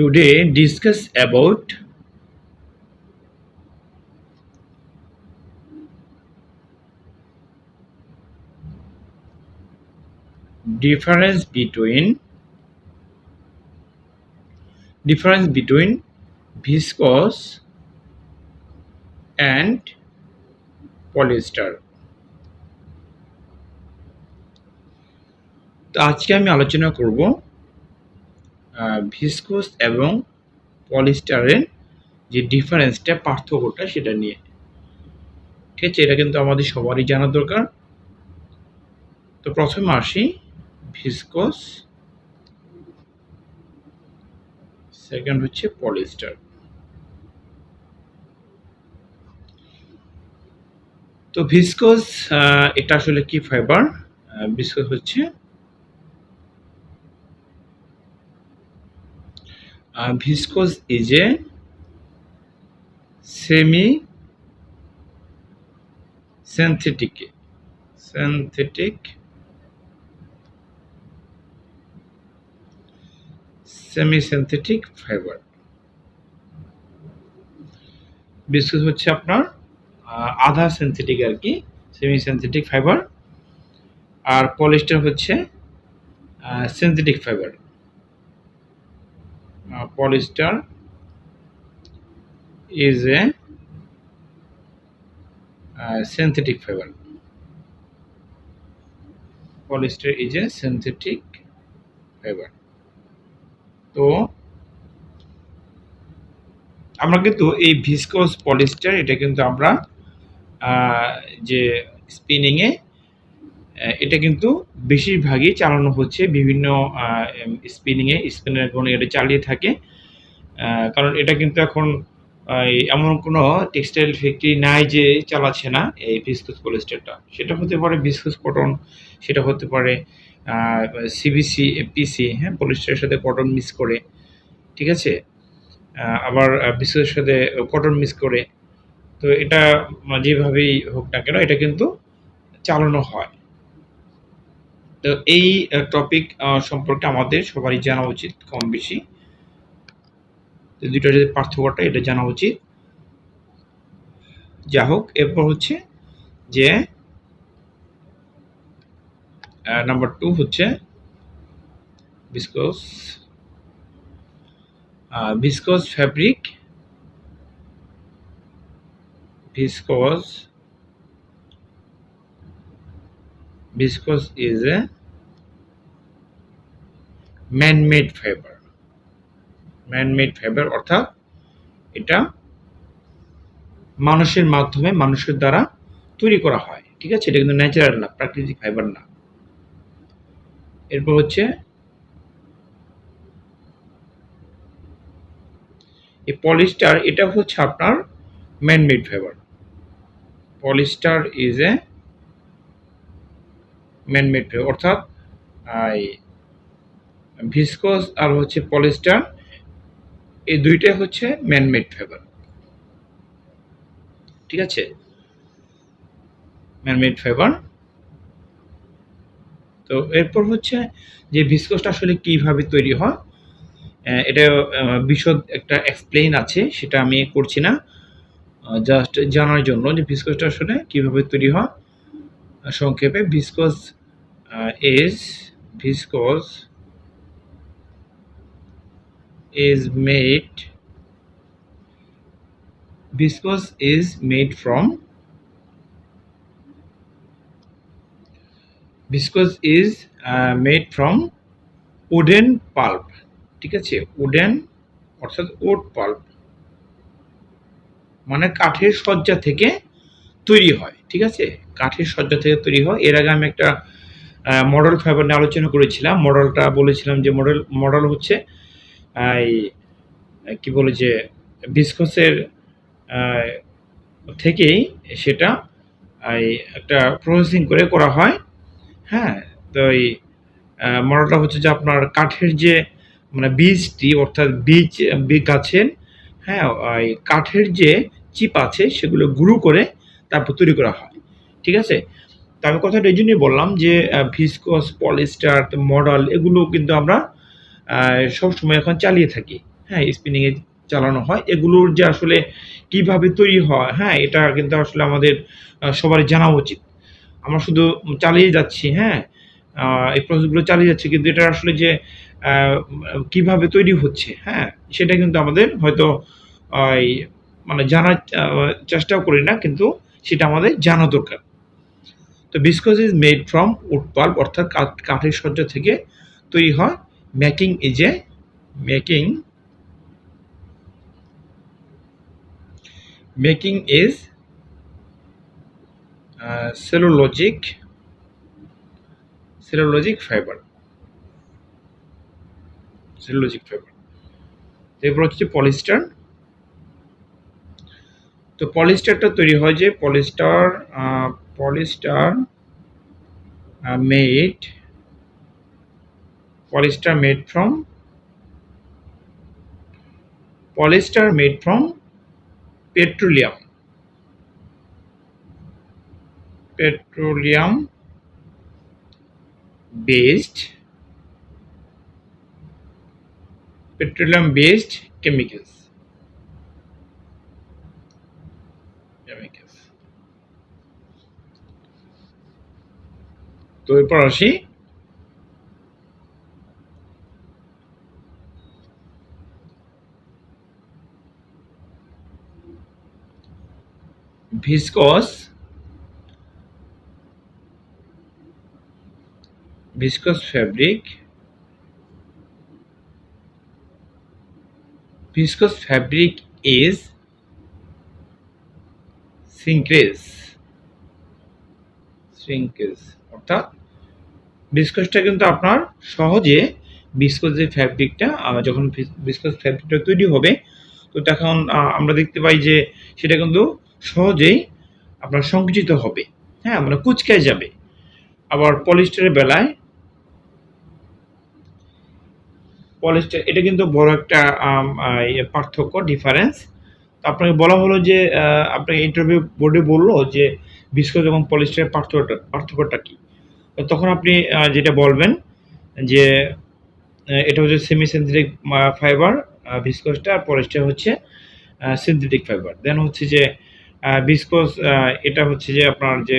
today discuss about difference between difference between viscose and polyester তো আজকে আমি আলোচনা করব ভিসকোস এবং পলিস্টারের যে ডিফারেন্সটা, পার্থক্যটা সেটা নিয়ে। ঠিক আছে, এটা কিন্তু আমাদের সবারই জানা দরকার। তো প্রথমে আসি ভিসকোস সেকেন্ড হচ্ছে পলিস্টার। তো ভিসকোস এটা আসলে কি ফাইবার? ভিসকোস হচ্ছে viscose is a semi synthetic synthetic semi synthetic fibre viscose হচ্ছে আপনার আধা সিনথেটিক আর কি সেমি সিনথেটিক ফাইবার আর পলিস্টার হচ্ছে synthetic fibre polyester is a uh, synthetic fiber polyester is a synthetic fiber তো আমরা কিন্তু এই ভিসকোস পলিস্টার এটা কিন্তু আমরা যে স্পিনিংয়ে এটা কিন্তু বেশিরভাগই চালানো হচ্ছে বিভিন্ন স্পিনিংয়ে স্পিনার গুণ এটা চালিয়ে থাকে। কারণ এটা কিন্তু এখন এমন কোনো টেক্সটাইল ফ্যাক্টরি নাই যে চালাচ্ছে না এই ভিসকোস পলিস্টারটা সেটা হতে পারে ভিসকোস কটন সেটা হতে পারে সিবিসি পিসি হ্যাঁ পলিস্টারের সাথে কটন মিক্স করে, ঠিক আছে? আবার ভিসকোসের সাথে কটন মিক্স করে। তো এটা যেভাবেই হোক না কেন, এটা কিন্তু চালানো হয়। তো এই টপিক সম্পর্কে আমাদের সবারই জানা উচিত কম বেশি। দুইটার যে পার্থক্যটা, এটা জানা উচিত। যা হোক, এরপর হচ্ছে যে নাম্বার টু হচ্ছে viscose viscose fabric viscose viscose is a man-made fiber. Man-made fiber, অর্থাৎ এটা মানুষের মাধ্যমে মানুষের দ্বারা তৈরি করা হয়। ঠিক আছে? এটা কিন্তু ন্যাচারাল না, প্রাকৃতিক ফাইবার না। এরপর হচ্ছে এই পলিস্টার এটা হচ্ছে আপনার manmade fibre polyester is a manmade অর্থাৎ ভিসকোস আর হচ্ছে পলিস্টার এই দুইটাই হচ্ছে ম্যানমেড ফাইবার ঠিক আছে? ম্যানমেড ফাইবার তো এরপর হচ্ছে যে ভিসকোসটা আসলে কীভাবে তৈরি হয় এটা বিশদ একটা এক্সপ্লেইন আছে, সেটা আমি করছি না। জাস্ট জানার জন্য যে ভিসকোসটা আসলে কীভাবে তৈরি হয়। সংক্ষেপে viscose is viscose is made viscose is made from viscose is uh, made from wooden pulp ঠিক আছে উডেন অর্থাৎ ওট পাল্প মানে কাঠের সজ্জা থেকে তৈরি হয় ঠিক আছে কাঠের সজ্জা থেকে তৈরি হয় এর আগে আমি একটা মডেল ফাইবার নিয়ে আলোচনা করেছিলাম। মডেলটা বলেছিলাম যে মডেল মডেল হচ্ছে এই, কি বলে যে ভিসকসের থেকেই সেটা, এই, একটা প্রসেসিং করে করা হয়। হ্যাঁ তো এই মডেলটা হচ্ছে যে আপনার কাঠের যে মানে বীজটি, অর্থাৎ বীজ গাছের হ্যাঁ এই কাঠের যে চিপ আছে সেগুলো গুঁড়ো করে তারপর তৈরি করা হয়। ঠিক আছে? তো আমি কথাটা এই জন্যই বললাম যে ভিসকস পলিস্টার মডেল এগুলো কিন্তু আমরা সব সময় এখন চালিয়ে থাকি। হ্যাঁ স্পিনিংয়ে চালানো হয়। এগুলোর যে আসলে কীভাবে তৈরি হয় হ্যাঁ এটা কিন্তু আসলে আমাদের সবারই জানা উচিত। আমরা শুধু চালিয়ে যাচ্ছি হ্যাঁ এই প্রসেসগুলো চালিয়ে যাচ্ছে, কিন্তু এটা আসলে যে কীভাবে তৈরি হচ্ছে হ্যাঁ সেটা কিন্তু আমাদের হয়তো মানে জানার চেষ্টাও করি না, কিন্তু সেটা আমাদের জানা দরকার। তো viscose is made from wood pulp অর্থাৎ কাঠ- কাঠের সজ্জা থেকে তৈরি হয়। Making is a making making is cellulosic cellulosic fibre cellulosic fibre এরপর হচ্ছে পলিস্টার তো পলিস্টারটা তৈরি হয় যে polyester polyester made polyester made from polyester made from petroleum petroleum based petroleum based chemicals. তো এরপর আসি viscose viscose fabric viscose fabric is shrinkage shrinkage অর্থাৎ বিস্কসটা কিন্তু আপনার সহজে বিস্কস যে ফ্যাব্রিকটা যখন বিস্কস ফ্যাব্রিকটা তৈরি হবে, তো তখন আমরা দেখতে পাই যে সেটা কিন্তু সহজেই আপনার সংকুচিত হবে। হ্যাঁ মানে কুচকায় যাবে। আবার পলিস্টারের বেলায় পলিস্টার এটা কিন্তু বড় একটা ইয়ে পার্থক্য ডিফারেন্স তো আপনাকে বলা হলো যে আপনাকে ইন্টারভিউ বোর্ডে বলল যে বিস্কোজ এবং পলিস্টারের পার্থক্যটা পার্থক্যটা কি? তখন আপনি যেটা বলবেন যে এটা হচ্ছে সেমি সিনথেটিক ফাইবার ভিসকোসটা আর পলিস্টার হচ্ছে সিনথেটিক ফাইবার দেন হচ্ছে যে ভিসকোস এটা হচ্ছে যে আপনার যে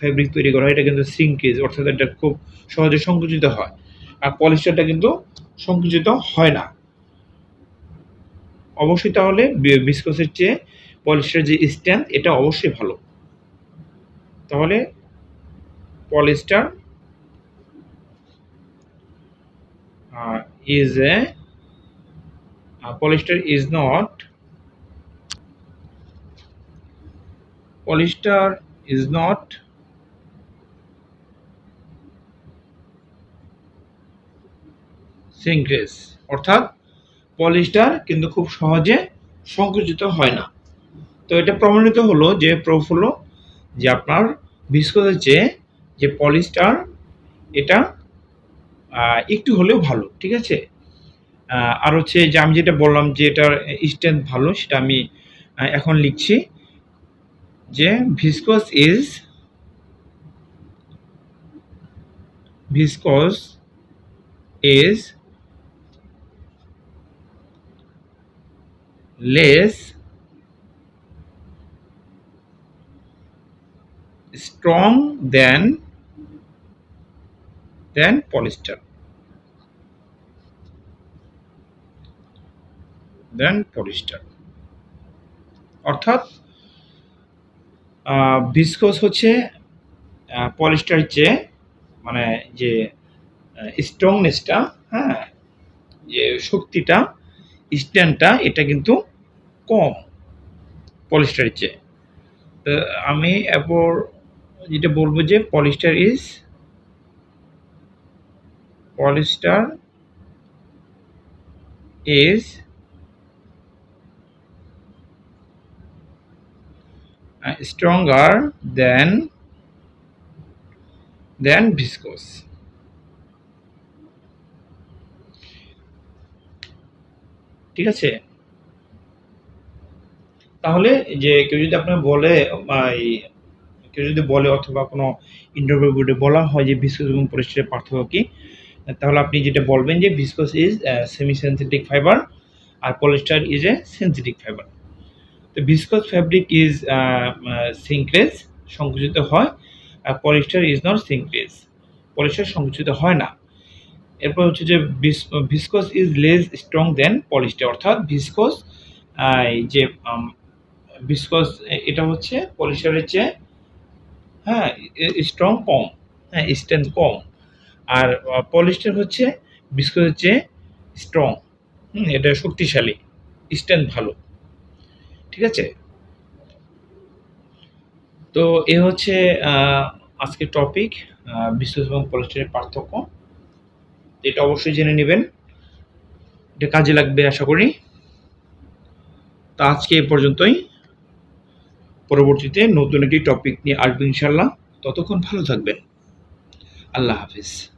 ফেব্রিক তৈরি করা হয়, এটা কিন্তু সিঙ্কেজ অর্থাৎ এটা খুব সহজে সংকুচিত হয়। আর পলিস্টারটা কিন্তু সংকুচিত হয় না। অবশ্যই তাহলে বিস্কসের চেয়ে পলিস্টার যে স্ট্যান্ড এটা অবশ্যই ভালো। তাহলে polyester is a polyester is not polyester is not shrinks অর্থাৎ পলিস্টার কিন্তু খুব সহজে সংকুচিত হয় না। তো এটা প্রমাণিত হলো যে প্রুফ হলো যে আপনার ভিস্কোসের চেয়ে যে পলিস্টার, এটা একটু হলেও ভালো, ঠিক আছে? আর হচ্ছে যে আমি যেটা বললাম যে এটার স্ট্রেংথ ভালো, সেটা আমি এখন লিখছি যে viscose is viscose is less strong than than polyester. Than polyester. অর্থাৎ ভিসকোস হচ্ছে পলিস্টার চেয়ে মানে যে স্ট্রংনেসটা হ্যাঁ যে শক্তিটা স্ট্যান্ডটা এটা কিন্তু কম পলিস্টারের চেয়ে। তো আমি এরপর যেটা বলব যে polyester is polyester is stronger than than viscose. ঠিক আছে? তাহলে যে কেউ যদি আপনার বলে কেউ যদি বলে অথবা কোনো ইন্টারভিউ বোর্ডে বলা হয় যে ভিসকোস এবং পলিস্টারের পার্থক্য কি, তাহলে আপনি যেটা বলবেন যে viscose is semi synthetic fibre R polyester is a synthetic fibre তো ভিসকস ফ্যাব্রিক ইজ সিঙ্ক্রেজ সংকুচিত হয়, আর polyester is not shrinkage polyester সংকুচিত হয় না। এরপর হচ্ছে যে viscose is less strong than polyester অর্থাৎ ভিসকোস যে ভিসকস এটা হচ্ছে পলিস্টারের চেয়ে হ্যাঁ স্ট্রং কম হ্যাঁ স্ট্রেংথ কম আর পলিস্টার হচ্ছে ভিসকসের হচ্ছে স্ট্রং এটা শক্তিশালী স্ট্রেংথ ভালো, ঠিক আছে? তো এ হচ্ছে আজকের টপিক বিশ্বস এবং পলিস্টারের পার্থক্য এটা অবশ্যই জেনে নেবেন, এটা কাজে লাগবে আশা করি, তা আজকে এ পর্যন্তই। পরবর্তীতে নতুন একটি টপিক নিয়ে আসব ইনশাল্লাহ ততক্ষণ ভালো থাকবেন। আল্লাহ হাফিজ।